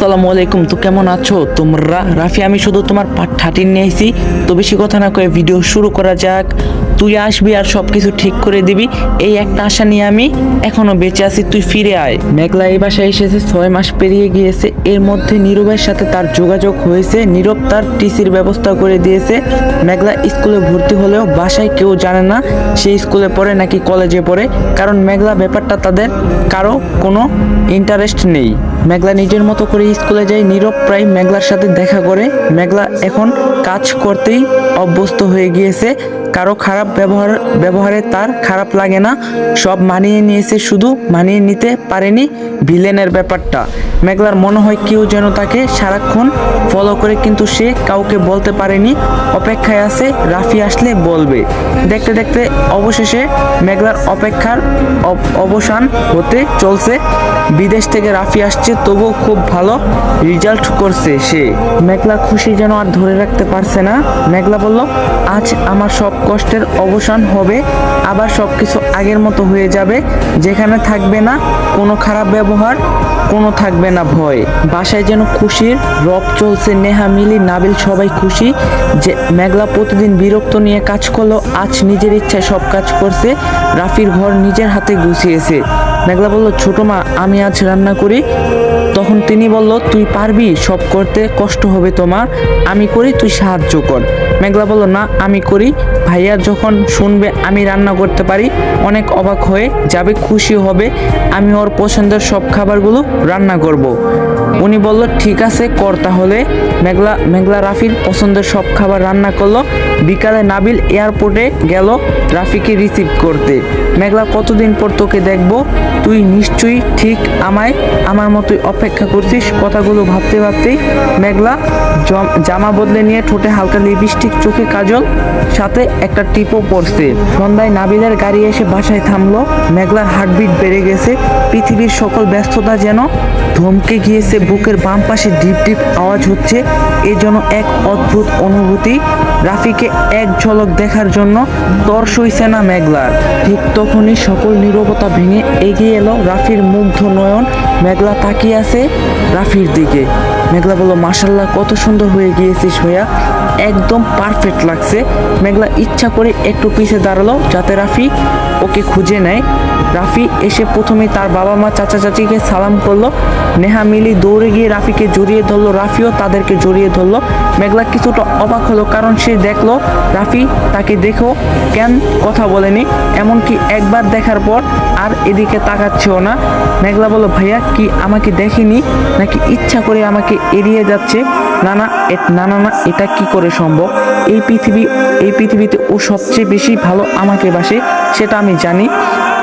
আসসালামু আলাইকুম, তো কেমন আছো? তোমরা? রাফি, আমি শুধু তোমার পাট ঠাটিন নিয়ে আইছি। তো বেশি কথা না কয়ে ভিডিও শুরু করা যাক। তুই আসবি আর সব কিছু ঠিক করে দিবি। এই একটা আশা নিয়ে আমি এখনও বেঁচে আছি, তুই ফিরে আয়। মেঘলা এই বাসায় এসেছে, ছয় মাস পেরিয়ে গিয়েছে। এর মধ্যে নীরবের সাথে তার যোগাযোগ হয়েছে। নীরব তার টিসির ব্যবস্থা করে দিয়েছে। মেঘলা স্কুলে ভর্তি হলেও বাসায় কেউ জানে না সে স্কুলে পড়ে নাকি কলেজে পড়ে। কারণ মেঘলা ব্যাপারটা তাদের কারও কোনো ইন্টারেস্ট নেই। মেঘলা নিজের মতো করে স্কুলে যায়। নীরব প্রায় মেঘলার সাথে দেখা করে। মেঘলা এখন কাজ করতেই অভ্যস্ত হয়ে গিয়েছে। কারও খারাপ ব্যবহার, ব্যবহারে তার খারাপ লাগে না। সব মানিয়ে নিয়েছে শুধু মানিয়ে নিতে পারেনি ভিলেনের ব্যাপারটা। মেঘলার মনে হয় কেউ যেন তাকে সারাক্ষণ ফলো করে, কিন্তু সে কাউকে বলতে পারেনি। অপেক্ষায় আছে, রাফি আসলে বলবে। দেখতে দেখতে অবশেষে মেঘলার অপেক্ষার অব- অবসান হতে চলছে। বিদেশ থেকে রাফি আসছে, তবুও খুব ভালো রেজাল্ট করছে সে। মেঘলা খুশি যেন আর ধরে রাখতে পারছে না। মেঘলা বলল, আজ আমার সব কষ্টের অবসান হবে, আবার সব কিছু আগের মতো হয়ে যাবে। যেখানে থাকবে না কোনো খারাপ ব্যবহার, কোনো থাকবে না ভয়। বাসায় যেন খুশির রব চলছে, নেহা, মিলি, নাবিল সবাই খুশি যে মেঘলা প্রতিদিন বিরক্ত নিয়ে কাজ করল, আজ নিজের ইচ্ছায় সব কাজ করছে, রাফির ঘর নিজের হাতে গুছিয়েছে। মেঘলা বলল, ছোট মা, আমি আজ রান্না করি। তখন তিনি বলল, তুই পারবি? সব করতে কষ্ট হবে তোমার। আমি করি, তুই সাহায্য কর। মেঘলা বলল, না, আমি করি। ভাইয়া যখন শুনবে, আমি রান্না করতে পারি, অনেক অবাক হয়ে যাবে, খুশি হবে, আমি ওর পছন্দের সব খাবারগুলো রান্না করব। উনি বলল, ঠিক আছে, কর তাহলে। মেঘলা মেঘলা রাফির পছন্দের সব খাবার রান্না করল। বিকালে নাবিল এয়ারপোর্টে গেল রাফিকে রিসিভ করতে। মেঘলা, কতদিন পর তোকে দেখব? তুই নিশ্চয়ই ঠিক আমায়, আমার মতোই অপেক্ষা করছিস? কথাগুলো ভাবতে ভাবতেই মেঘলা জম- বদলে নিয়ে ঠোঁটে হালকা লিপস্টিক, চোখে কাজল, সাথে একটা টিপও পড়ছে সন্ধ্যায় নাবিলের গাড়ি এসে বাসায় থামলো। মেঘলার হার্টবিট বেড়ে গেছে। পৃথিবীর সকল ব্যস্ততা যেন ধমকে গিয়েছে, বুকের বাম পাশে ডিপ ডিপ আওয়াজ হচ্ছে। এ যেন এক অদ্ভুত অনুভূতি। রাফিকে এক ঝলক দেখার জন্য তর হইছে না মেঘলার। ঠিক তখনই সকল নিরবতা ভেঙে এগিয়ে এলো রাফির মুগ্ধ নয়ন। মেঘলা তাকিয়ে আছে রাফির দিকে। মেঘলা বলল মাসাল্লাহ কত সুন্দর হয়ে গিয়েছিস ভাইয়া। একদম পারফেক্ট লাগছে। মেঘলা ইচ্ছা করে একটু পিছে দাঁড়াল যাতে রাফি ওকে খুঁজে নেয়। রাফি এসে প্রথমে তার বাবা মা চাচা চাচিকে সালাম করল। নেহা মিলি দৌড়ে গিয়ে রাফিকে জড়িয়ে ধরলো। রাফিও তাদেরকে জড়িয়ে ধরলো। মেঘলা কিছুটা অবাক হলো কারণ সে দেখল রাফি তাকে দেখো কেন কথা বলেনি। এমনকি একবার দেখার পর আর এদিকে তাকাচ্ছেও না। মেঘলা বলল, ভাইয়া, কি আমাকে দেখেনি? নাকি ইচ্ছা করে আমাকে এড়িয়ে যাচ্ছে? না না না না, এটা কি করে সম্ভব। এই পৃথিবী এই পৃথিবীতে ও সবচেয়ে বেশি ভালো আমাকে বাসে সেটা আমি জানি।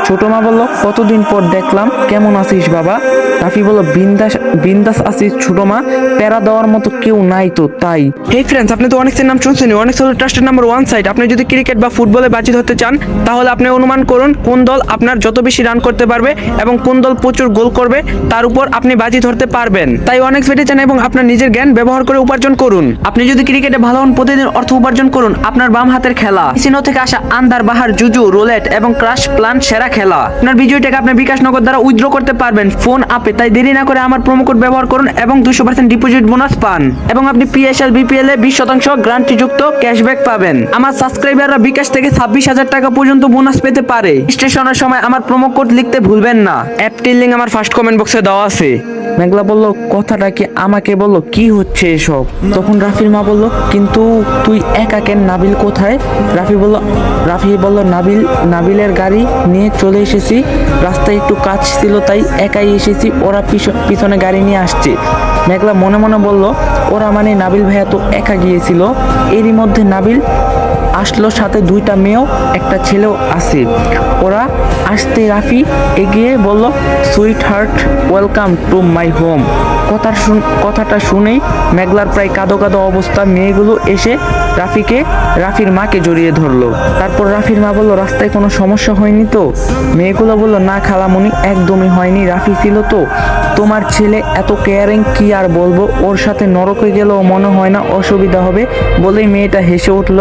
ছোট মা বলল, কতদিন পর দেখলাম, কেমন আছিস বাবা? রাফি বলল, বিন্দাস বিন্দাস আছিস ছোট মা, প্যারা দেওয়ার মতো কেউ নাই তো, তাই। হেই ফ্রেন্ডস আপনি তো অনেকের নাম শুনছেন অনেক হলো ট্রাস্টের নাম্বার ওয়ান সাইড আপনি যদি ক্রিকেট বা ফুটবলে বাজিত হতে চান, তাহলে আপনি অনুমান করুন, কোন দল আপনার যত বেশি রান করতে পারবে এবং কোন দল প্রচুর গোল করবে, তার উপর আপনি বাজি ধরতে পারবেন। তাই অনেক পেটে চান এবং আপনার নিজের জ্ঞান ব্যবহার করে উপার্জন করুন। আপনি যদি ক্রিকেটে ভালো হন প্রতিদিন অর্থ উপার্জন করুন, আপনার বাম হাতের খেলা। সিনো থেকে আসা আন্দার বাহার, জুজু রোলেট এবং ক্রাশ প্লান সেরা খেলা। আপনার বিজয়টাকে আপনি বিকাশ নগদ দ্বারা উইথড্র করতে পারবেন। ফোন আপে, তাই দেরি না করে আমার প্রোমো কোড ব্যবহার করুন এবং দুশো পার্সেন্ট ডিপোজিট বোনাস পান। এবং আপনি পিএসএল বিপিএল এ বিশ শতাংশ গ্যারান্টি যুক্ত ক্যাশব্যাক পাবেন। আমার সাবস্ক্রাইবাররা বিকাশ থেকে ছাব্বিশ হাজার টাকা পর্যন্ত বোনাস পেতে পারে। স্টেশনের সময় আমার প্রোমো কোড লিখতে ভুলবেন না। অ্যাপটির লিঙ্ক আমার ফার্স্ট কমেন্ট বক্সে দেওয়া আছে। মেঘলা বলল, কথাটা কি আমাকে বলল? কি হচ্ছে এসব? তখন রাফির মা বলল, কিন্তু তুই একা কেন নাবিল কোথায়? রাফি বলল রাফি বলল, নাবিল নাবিলের গাড়ি নিয়ে চলে এসেছি। রাস্তায় একটু কাজ ছিল, তাই একাই এসেছি। ওরা পিছ- পিছনে গাড়ি নিয়ে আসছে। মেঘলা মনে মনে বলল, ওরা মানে নাবিল ভাইয়া তো একা গিয়েছিল। এরই মধ্যে নাবিল আসলো সাথে দুইটা মেয়েও, একটা ছেলেও আছে। ওরা আসতে রাফি এগিয়ে বলল sweetheart welcome to my home. কথা কথাটা শুনেই মেঘলার প্রায় কাদো কাদো অবস্থা, মেয়েগুলো এসে রাফিকে, রাফির মাকে জড়িয়ে ধরলো। তারপর রাফির মা বলল, রাস্তায় কোনো সমস্যা হয়নি তো? মেয়েগুলো বলল, না খালামণি একদমই হয়নি, রাফি ছিল তো। তোমার ছেলে এত কেয়ারিং কি আর বলব? ওর সাথে নরকে গেলেও মনে হয় না অসুবিধা হবে বলেই মেয়েটা হেসে উঠল।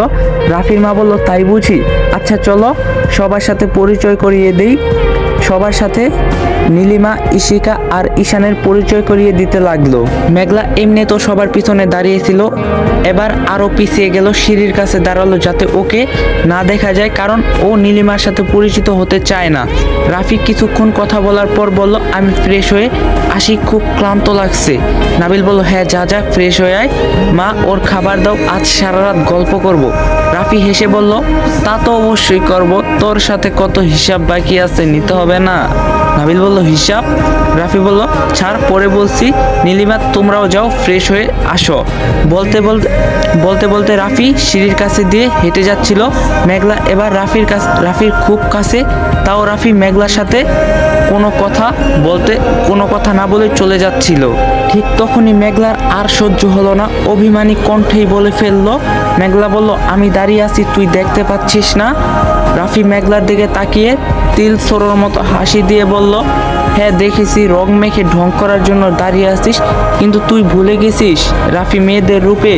রাফির মা বলল, তাই বুঝি? আচ্ছা চলো, সবার সাথে পরিচয় করিয়ে দেই। সবার সাথে নীলিমা ইশিকা আর ঈশানের পরিচয় করিয়ে দিতে লাগল। মেঘলা এমনি তো সবার পিছনে দাঁড়িয়েছিল। এবার আরও পিছিয়ে গেল সিঁড়ির কাছে দাঁড়াল যাতে ওকে না দেখা যায়, কারণ ও নীলিমার সাথে পরিচিত হতে চায় না। রাফিক কিছুক্ষণ কথা বলার পর বলল, আমি ফ্রেশ হয়ে আসি, খুব ক্লান্ত লাগছে। নাবিল বলল হ্যাঁ যা যা, ফ্রেশ হয়ে আয়। মা, ওর খাবার দাও, আজ সারা রাত গল্প করব। রাফি হেসে বলল, তা তো অবশ্যই করব। তোর সাথে কত হিসাব বাকি আছে নিতে হবে না? নাবিল বলল, হিসাব? রাফি বলল, ছাড়, পরে বলছি। নীলিমা, তোমরাও যাও, ফ্রেশ হয়ে আসো। বলতে বলতে বলতে বলতে রাফি সিঁড়ির কাছে দিয়ে হেঁটে যাচ্ছিল। মেঘলা, এবার রাফির কাছে, রাফির খুব কাছে। তাও রাফি মেঘলার সাথে কোনো কথা বলতে, কোনো কথা না বলে চলে যাচ্ছিল। ঠিক তখনই মেঘলার আর সহ্য হলো না। অভিমানী কণ্ঠেই বলে ফেলল, মেঘলা বলল, আমি দাঁড়িয়ে আছি, তুই দেখতে পাচ্ছিস না? রাফি মেঘলার দিকে তাকিয়ে তিল সরোর মতো হাসি দিয়ে বলল হ্যাঁ দেখেছি, রং মেখে ঢং করার জন্য দাঁড়িয়ে আছিস, কিন্তু তুই ভুলে গেছিস। রাফি মেয়েদের রূপে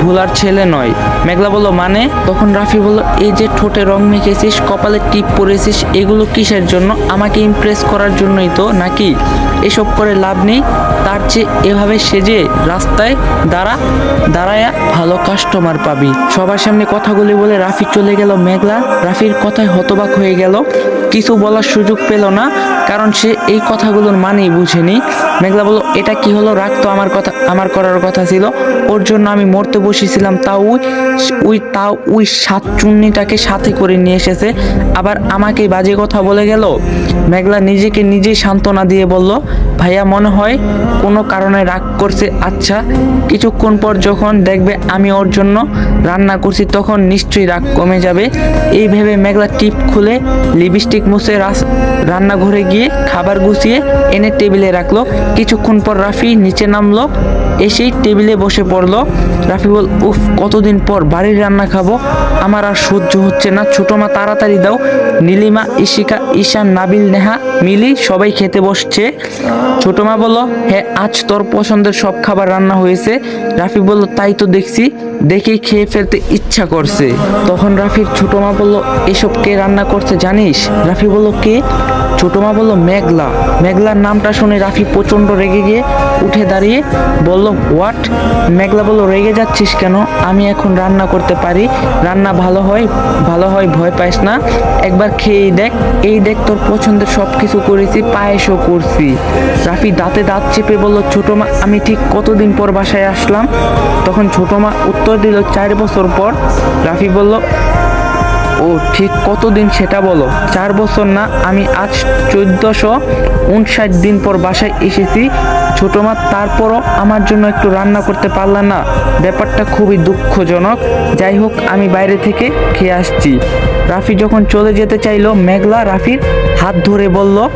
ভুলার ছেলে নয়। মেঘলা বলল মানে? তখন রাফি বলল, এই যে ঠোঁটে রং মেখেছিস, কপালে টিপ পরেছিস, এগুলো কিসের জন্য? আমাকে ইমপ্রেস করার জন্যই তো, নাকি? এসব করে লাভ নেই। তার চেয়ে এভাবে সেজে রাস্তায় দাঁড়া, দাঁড়ায়া ভালো কাস্টমার পাবি। সবার সামনে কথাগুলি বলে রাফি চলে গেল মেঘলা। রাফির কথায় হতবাক হয়ে গেল। কিছু বলার সুযোগ পেল না, কারণ সে এই কথাগুলোর মানেই বুঝেনি। মেঘলা বলল, এটা কি হলো? রাগ তো আমার কথা, আমার করার কথা ছিল। ওর জন্য আমি মরতে বসেছিলাম। তাও ওই তাও ওই সাত চুন্নিটাকে সাথে করে নিয়ে এসেছে। আবার আমাকে বাজে কথা বলে গেল? মেঘলা নিজেকে নিজেই সান্ত্বনা দিয়ে বলল, ভাইয়া, মনে হয় কোনো কারণে রাগ করছে। আচ্ছা কিছুক্ষণ পর যখন দেখবে আমি ওর জন্য রান্না করছি, তখন নিশ্চয়ই রাগ কমে যাবে। এই ভেবে মেঘলা টিপ খুলে লিপস্টিক মুছে রান্নাঘরে গিয়ে খাবার গুছিয়ে এনে টেবিলে রাখল। কিছুক্ষণ পর রাফি নিচে নামলো, এসেই টেবিলে বসে পড়ল। রাফি বল উফ, কতদিন পর বাড়ির রান্না খাব? আমার আর সহ্য হচ্ছে না। ছোটো মা, তাড়াতাড়ি দাও। নীলিমা ইশিকা ঈশান, নাবিল, নেহা, মিলি সবাই খেতে বসছে। ছোট মা বলল হ্যাঁ আজ তোর পছন্দের সব খাবার রান্না হয়েছে। রাফি বলল, তাই তো দেখছি। দেখেই খেয়ে ফেলতে ইচ্ছা করছে। তখন রাফির ছোট মা বলল, এসব কে রান্না করছে জানিস? রাফি বলল, কে? ছোট মা বলল, মেঘলা, মেঘলার নামটা শুনে রাফি প্রচণ্ড রেগে গিয়ে উঠে দাঁড়িয়ে বলল, হোয়াট? মেঘলা বলল, রেগে যাচ্ছিস কেন? আমি এখন রান্না করতে পারি। রান্না ভালো হয় ভালো হয়, ভয় পাইস না। একবার খেয়েই দেখ। এই দেখ, তোর পছন্দের সব কিছু করেছি, পায়েসও করছি। রাফি দাঁতে দাঁত চেপে বলল, ছোট মা, আমি ঠিক কতদিন পর বাসায় আসলাম? তখন ছোট মা উত্তর দিল, চার বছর পর। রাফি বলল ও ঠিক কতদিন সেটা বলো? চার বছর না, আমি আজ চোদ্দশো উনষাট দিন পর বাসায় এসেছি। ছোট মা, তারপরও আমার জন্য একটু রান্না করতে পারলাম না। ব্যাপারটা খুবই দুঃখজনক। যাই হোক, আমি বাইরে থেকে খেয়ে আসছি। রাফি যখন চলে যেতে চাইল, মেঘলা রাফির হাত ধরে বলল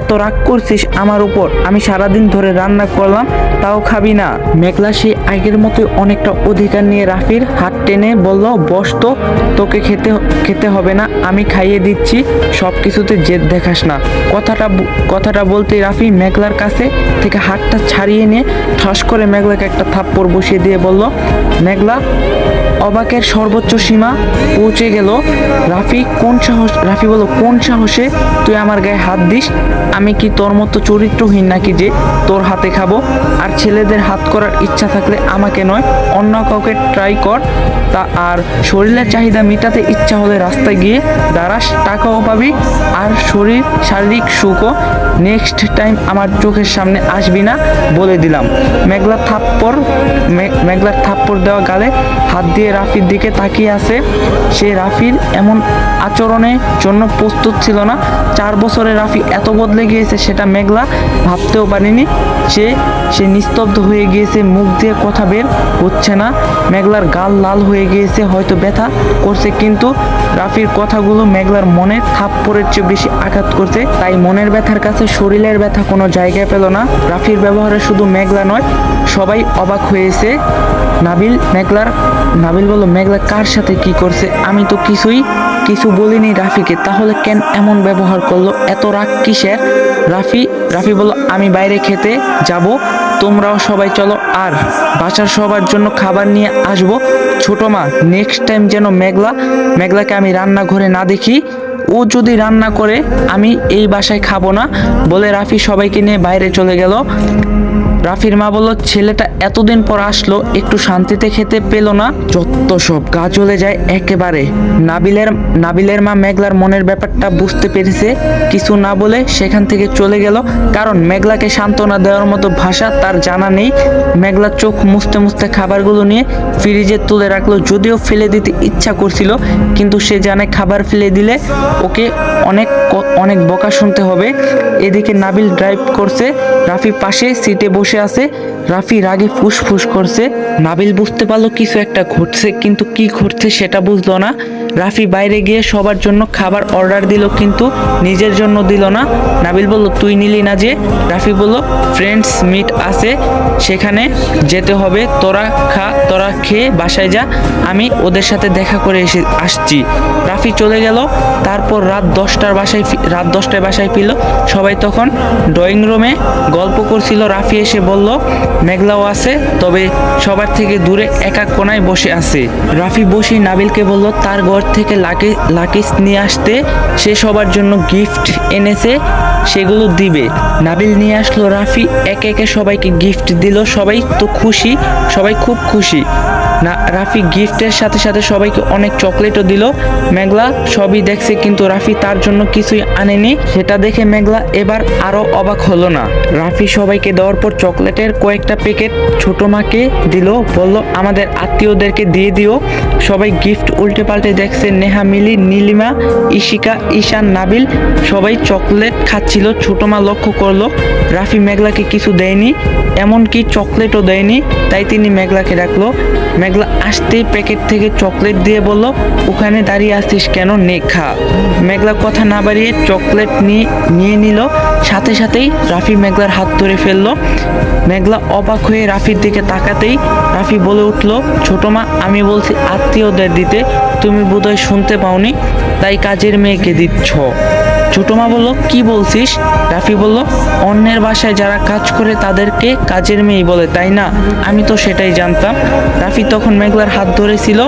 এত রাগ করছিস আমার উপর? আমি সারাদিন ধরে রান্না করলাম, তাও খাবি না। মেঘলা সেই আগের মতোই অনেকটা অধিকার নিয়ে রাফির হাত টেনে বলল, বস তো, তোকে খেতে খেতে হবে না, আমি খাইয়ে দিচ্ছি সব কিছুতে জেদ দেখাস না। কথাটা কথাটা বলতে রাফি মেঘলার কাছে থেকে হাতটা ছাড়িয়ে নিয়ে ঠস করে মেঘলাকে একটা থাপ্পড় বসিয়ে দিয়ে বলল, মেঘলা, অবাকের সর্বোচ্চ সীমা পৌঁছে গেল। রাফি কোন সাহস, রাফি বলো কোন সাহসে তুই আমার গায়ে হাত দিস? আমি কি তোর মতো চরিত্রহীন নাকি যে তোর হাতে খাব? আর ছেলেদের হাত করার ইচ্ছা থাকলে আমাকে নয়, অন্য কাউকে ট্রাই কর। তা আর শরীরের চাহিদা মেটাতে ইচ্ছা হলে রাস্তায় গিয়ে দাঁড়াস, টাকাও পাবি। আর শরীর শারীরিক সুখও নেক্সট টাইম আমার চোখের সামনে আসবি না বলে দিলাম। মেঘলা থাপ্পড়, মে- মেঘলার থাপ্পড় দেওয়া গালে হাত দিয়ে রাফির দিকে তাকিয়ে আছে। সে রাফির এমন আচরণের জন্য প্রস্তুত ছিল না। চার বছরে রাফি এত বদলে গিয়েছে, সেটা মেঘলা, ভাবতেও পারেনি সে সে নিস্তব্ধ হয়ে গিয়েছে, মুখ দিয়ে কথা বের হচ্ছে না। মেঘলার গাল লাল হয়ে গিয়েছে, হয়তো ব্যথা করছে, কিন্তু রাফির কথাগুলো মেঘলার মনে থাপ্পড়ের চেয়ে বেশি আঘাত করছে। তাই মনের ব্যথার কাছে শরীরের ব্যথা কোনো জায়গায় পেল না। রাফির ব্যবহারে শুধু মেঘলা নয়, সবাই অবাক হয়েছে। নাবিল, মেঘলার, নাবিল বলল, মেঘলা কার সাথে কি করছে? আমি তো কিছুই কিছু বলিনি রাফিকে, তাহলে কেন এমন ব্যবহার করল? এত রাগ কিসের? রাফি রাফি বলল, আমি বাইরে খেতে যাব, তোমরাও সবাই চলো, আর বাসার সবার জন্য খাবার নিয়ে আসব। ছোট মা নেক্সট টাইম যেন মেঘলা, মেঘলাকে আমি রান্নাঘরে না দেখি, ও যদি রান্না করে, আমি এই বাসায় খাব না। বলে রাফি সবাইকে নিয়ে বাইরে চলে গেল। রাফির মা বলল, ছেলেটা এতদিন পর আসলো, একটু শান্তিতে খেতে পেল না। যত সব গা চলে যায় একেবারে। নাবিলের নাবিলের মা মেঘলার মনের ব্যাপারটা বুঝতে পেরেছে। কিছু না বলে সেখান থেকে চলে গেল। কারণ মেঘলাকে সান্ত্বনা দেওয়ার মতো ভাষা তার জানা নেই। মেঘলা চোখ মুছতে মুছতে খাবারগুলো নিয়ে ফ্রিজে তুলে রাখল, যদিও ফেলে দিতে ইচ্ছা করছিল। কিন্তু সে জানে খাবার ফেলে দিলে ওকে অনেক অনেক বকা শুনতে হবে। এদিকে নাবিল ড্রাইভ করছে। রাফি পাশে সিটে বসে আছে। রাফি রাগে ফুসফুস করছে। নাবিল বুঝতে পারল কিছু একটা ঘটছে, কিন্তু কি ঘটছে সেটা বুঝলো না। রাফি বাইরে গিয়ে সবার জন্য খাবার অর্ডার দিল, কিন্তু নিজের জন্য দিল না। নাবিল বলল, তুই নিলি না যে? রাফি বলল, ফ্রেন্ডস মিট আছে, সেখানে যেতে হবে। তোরা খা, তোরা খেয়ে বাসায় যা। আমি ওদের সাথে দেখা করে এসে, আসছি। রাফি চলে গেল। তারপর রাত দশটার বাসায় রাত দশটায় বাসায় ফিরল। সবাই তখন ড্রয়িং রুমে গল্প করছিল। রাফি এসে বলল, মেঘলাও আছে, তবে সবার থেকে দূরে একা কোনায় বসে আছে। রাফি বসে নাবিলকে বলল, তার ঘর থেকে লাকি, লাকিস নিয়ে আসতে সে সবার জন্য গিফট এনেছে, সেগুলো দিবে। নাবিল নিয়ে আসলো রাফি, একে একে সবাইকে গিফট দিল। সবাই তো খুশি, সবাই খুব খুশি। না, রাফি গিফটের সাথে সাথে সবাইকে অনেক চকলেটও দিল। মেঘলা সবই দেখছে, কিন্তু রাফি তার জন্য কিছুই আনেনি। সেটা দেখে মেঘলা এবার আরও অবাক হলো না। রাফি সবাইকে দেওয়ার পর চকলেটের কয়েকটা প্যাকেট ছোট মাকে দিল। বলল, আমাদের আত্মীয়দেরকে দিয়ে দিও। সবাই গিফট উল্টে পাল্টে দেখছে নেহা মিলি, নীলিমা ইশিকা ঈশান, নাবিল। সবাই চকলেট খাচ্ছিল, ছোট মা লক্ষ্য করল, রাফি মেঘলাকে কিছু দেয়নি, এমনকি চকলেটও দেয়নি, তাই তিনি মেঘলাকে ডাকলো মেঘলা আসতেই প্যাকেট থেকে চকলেট দিয়ে বলল, ওখানে দাঁড়িয়ে আসছিস কেন নে খা মেঘলা কথা না বাড়িয়ে চকলেট নিয়ে নিয়ে নিল। সাথে সাথেই রাফি মেঘলার হাত ধরে ফেলল। মেঘলা অবাক হয়ে রাফির দিকে তাকাতেই রাফি বলে উঠল, ছোট মা, আমি বলছি আত্মীয়দের দিতে, তুমি বোধহয় শুনতে পাওনি, তাই কাজের মেয়েকে দিচ্ছ। ছোট মা বলল, কি বলছিস? রাফি বলল, অন্যের বাসায় যারা কাজ করে তাদেরকে কাজের মেয়ে বলে, তাই না? আমি তো সেটাই জানতাম। রাফি তখন মেঘলার হাত ধরেছিল,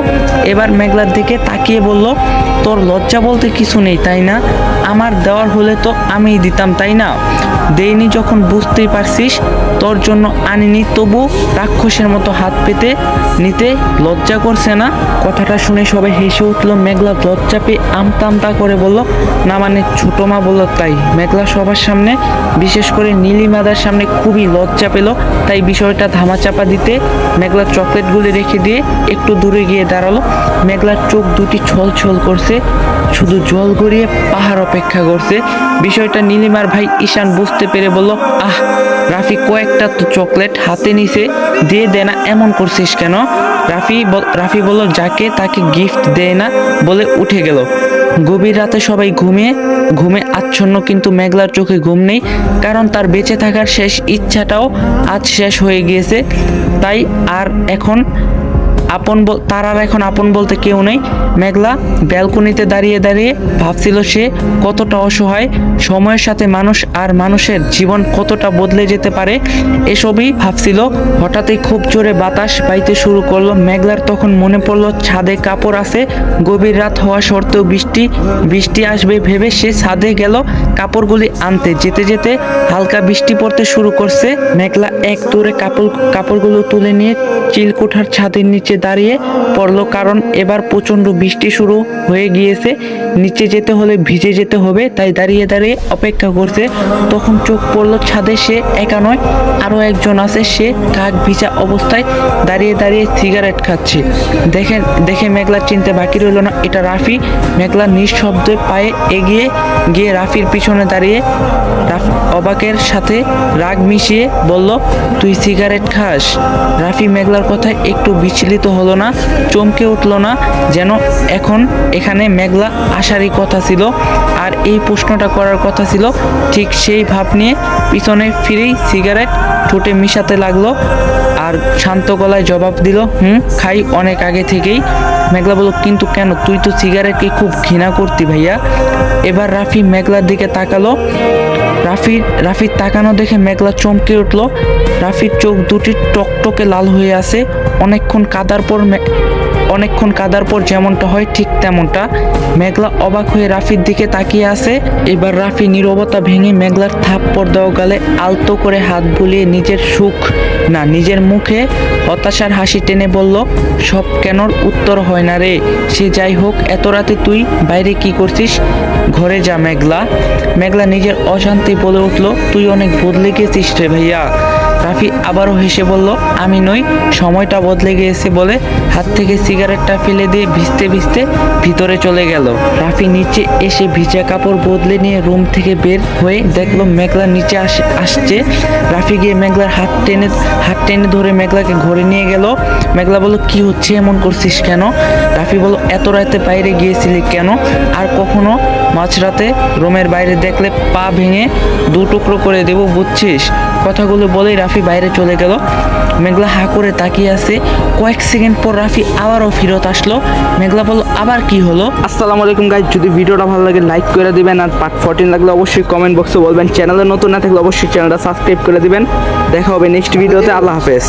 এবার মেঘলার দিকে তাকিয়ে বলল, তোর লজ্জা বলতে কিছু নেই, তাই না? আমার দেওয়ার হলে তো আমিই দিতাম, তাই না? দেইনি যখন বুঝতেই পারছিস, তোর জন্য আনিনি, তবু রাক্ষসের মতো হাত পেতে নিতে লজ্জা করছে না? কথাটা শুনে সবাই হেসে উঠল, মেঘলা লজ্জা পেয়ে আমতা আমতা করে বলল, না মানে ছোট মা বলল তাই। মেঘলা সবার সামনে, বিশেষ করে নীলিমাদার সামনে খুবই লজ্জা পেল। তাই বিষয়টা ধামাচাপা দিতে মেঘলা চকলেটগুলি রেখে দিয়ে একটু দূরে গিয়ে দাঁড়াল। মেঘলার চোখ দুটি ছল ছল করছে, শুধু জল গড়িয়ে পাহাড় অপেক্ষা করছে। বিষয়টা নীলিমার ভাই ঈশান বুঝতে পেরে বলল, আহ, রাফি কয়েকটা তো চকলেট হাতে নিছে, দিয়ে দে না, এমন করছিস কেন? রাফি রাফি বলল, যাকে তাকে গিফট দেয় না, বলে উঠে গেল। গভীর রাতে সবাই ঘুমিয়ে, ঘুমে আচ্ছন্ন কিন্তু মেঘলার চোখে ঘুম নেই, কারণ তার বেঁচে থাকার শেষ ইচ্ছাটাও আজ শেষ হয়ে গিয়েছে। তাই আর এখন আপন তার আর এখন আপন বলতে কেউ নেই। মেঘলা ব্যালকনিতে দাঁড়িয়ে দাঁড়িয়ে ভাবছিল সে কতটা অসহায়, সময়ের সাথে মানুষ আর মানুষের জীবন কতটা বদলে যেতে পারে, এসবই ভাবছিল। হঠাৎই খুব জোরে বাতাস বাইতে শুরু করল। মেঘলার তখন মনে পড়ল, ছাদে কাপড় আছে, গভীর রাত হওয়া সত্ত্বেও বৃষ্টি বৃষ্টি আসবে ভেবে সে ছাদে গেল কাপড়গুলি আনতে। যেতে যেতে হালকা বৃষ্টি পড়তে শুরু করছে। মেঘলা এক দূরে কাপড় কাপড়গুলো তুলে নিয়ে চিলকোঠার ছাদের নিচে দাঁড়িয়ে পড়ল কারণ এবার প্রচণ্ড বৃষ্টি শুরু হয়ে গিয়েছে। নিচে যেতে হলে ভিজে যেতে হবে, তাই দাঁড়িয়ে দাঁড়িয়ে অপেক্ষা করছে। তখন চোখ পড়ল ছাদে, সে একা নয়, আরও একজন আছে, সে কাক ভিজা অবস্থায় দাঁড়িয়ে দাঁড়িয়ে সিগারেট খাচ্ছে। দেখে দেখে মেঘলা চিনতে বাকি রইল না, এটা রাফি। মেঘলা নিঃশব্দে পায়ে এগিয়ে গিয়ে রাফির পিছনে দাঁড়িয়ে অবাকের সাথে রাগ মিশিয়ে বলল, তুই সিগারেট খাস? রাফি মেঘলার কথায় একটু বিচলিত হলো না, চমকে উঠল না, যেন এখন এখানে মেঘলা আসারই কথা ছিল। আর এই প্রশ্নটা করার কথা ছিল, ঠিক সেই ভাব নিয়ে পিছনে ফিরেই সিগারেট ঠোঁটে মিশাতে লাগল আর শান্ত গলায় জবাব দিল, হুম, খাই অনেক আগে থেকেই। মেঘলা বলল, কিন্তু কেন? তুই তো সিগারেটকে খুব ঘৃণা করতি ভাইয়া। এবার রাফি মেঘলার দিকে তাকালো রাফির রাফির তাকানো দেখে মেঘলা চমকে উঠল। রাফির চোখ দুটি টকটকে লাল হয়ে আছে। অনেকক্ষণ কাদার পর অনেকক্ষণ কাদার পর যেমনটা হয় ঠিক তেমনটা। মেঘলা অবাক হয়ে রাফির দিকে তাকিয়ে আছে। এবার রাফি নীরবতা ভেঙে মেঘলার থাপ্পড় দেওয়া গালে আলতো করে হাত বুলিয়ে নিজের সুখ, না নিজের মুখে হতাশার হাসি টেনে বলল, সব কেনর উত্তর হয় না রে। সে যাই হোক, এত রাতে তুই বাইরে কি করছিস? ঘরে যা মেঘলা। মেঘলা নিজের অশান্তি বলে উঠল, তুই অনেক বদলে গেছিস রে ভাইয়া। রাফি আবারও হেসে বলল, আমি নই, সময়টা বদলে গিয়েছে বলে হাত থেকে সিগারেটটা ফেলে দিয়ে ভিজতে ভিজতে ভিতরে চলে গেল। রাফি নিচে এসে ভিজা কাপড় বদলে নিয়ে রুম থেকে বের হয়ে দেখল মেঘলা নিচে আস- আসছে। রাফি গিয়ে মেঘলার হাত টেনে হাত টেনে ধরে মেঘলাকে ঘরে নিয়ে গেল। মেঘলা বলল, কি হচ্ছে, এমন করছিস কেন? রাফি বলল, এত রাতে বাইরে গিয়েছিলি কেন? আর কখনো মাঝরাতে রুমের বাইরে দেখলে পা ভেঙে দু টুকরো করে দেব, বুঝছিস? কথাগুলো বলেই রাফি বাইরে চলে গেল। মেঘলা হা করে তাকিয়ে আছে। কয়েক সেকেন্ড পর রাফি আবারও ফেরত আসলো। মেঘলা বলল, আবার কি হলো? আসসালামু আলাইকুম গাইজ যদি ভিডিওটা ভালো লাগে লাইক করে দিবেন আর পার্ট ফোরটিন লাগলে অবশ্যই কমেন্ট বক্সে বলবেন। চ্যানেলে নতুন না থাকলে অবশ্যই চ্যানেলটা সাবস্ক্রাইব করে দিবেন। দেখা হবে নেক্সট ভিডিওতে আল্লাহ হাফেজ।